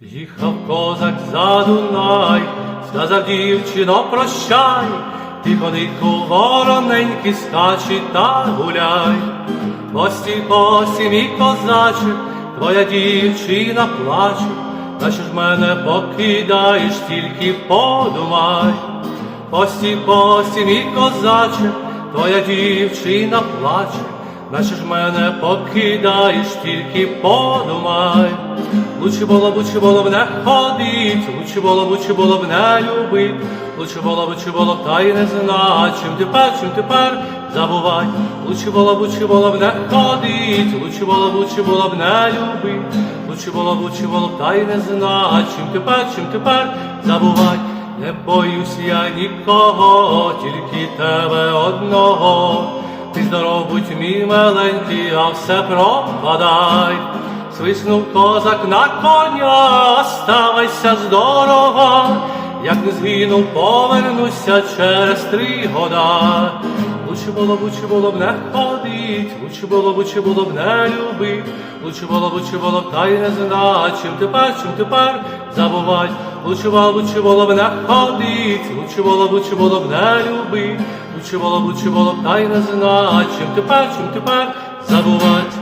Їхав козак за Дунай, сказав дівчино, прощай, ти ходику вороненький скачи та гуляй. Пості, пості, мій козаче, твоя дівчина плаче, що ж мене покидаєш, тільки подумай. Пості, пості, мій козаче, твоя дівчина плаче, наче ж мене покидаєш, тільки подумай. Лучше було лучше було б не ходить, лучше було лучше було б не любить, лучше було лучше було б, та й не знать, чим тепер, чим тепер забувай. Лучше було лучше було б не ходить, лучше було лучше було б не любить, лучше було лучше було б, та й не знать, чим тепер, чим тепер забувай. Не боюсь я нікого, тільки тебе одного. Ти здоров будь мій миленький, а все пропадай. Свиснув козак на коня, оставайся здорова, як не згинув, повернуся через три года. Лучше було лучше було б не ходить, лучше було лучше було б не любить, лучше було лучше було б, та й не знать, чим тепер, чим тепер забувать. Лучше було лучше було б не ходить, лучше було лучше було б не любить, лучше було лучше було б, та й не знать, чим тепер, чим тепер забувать.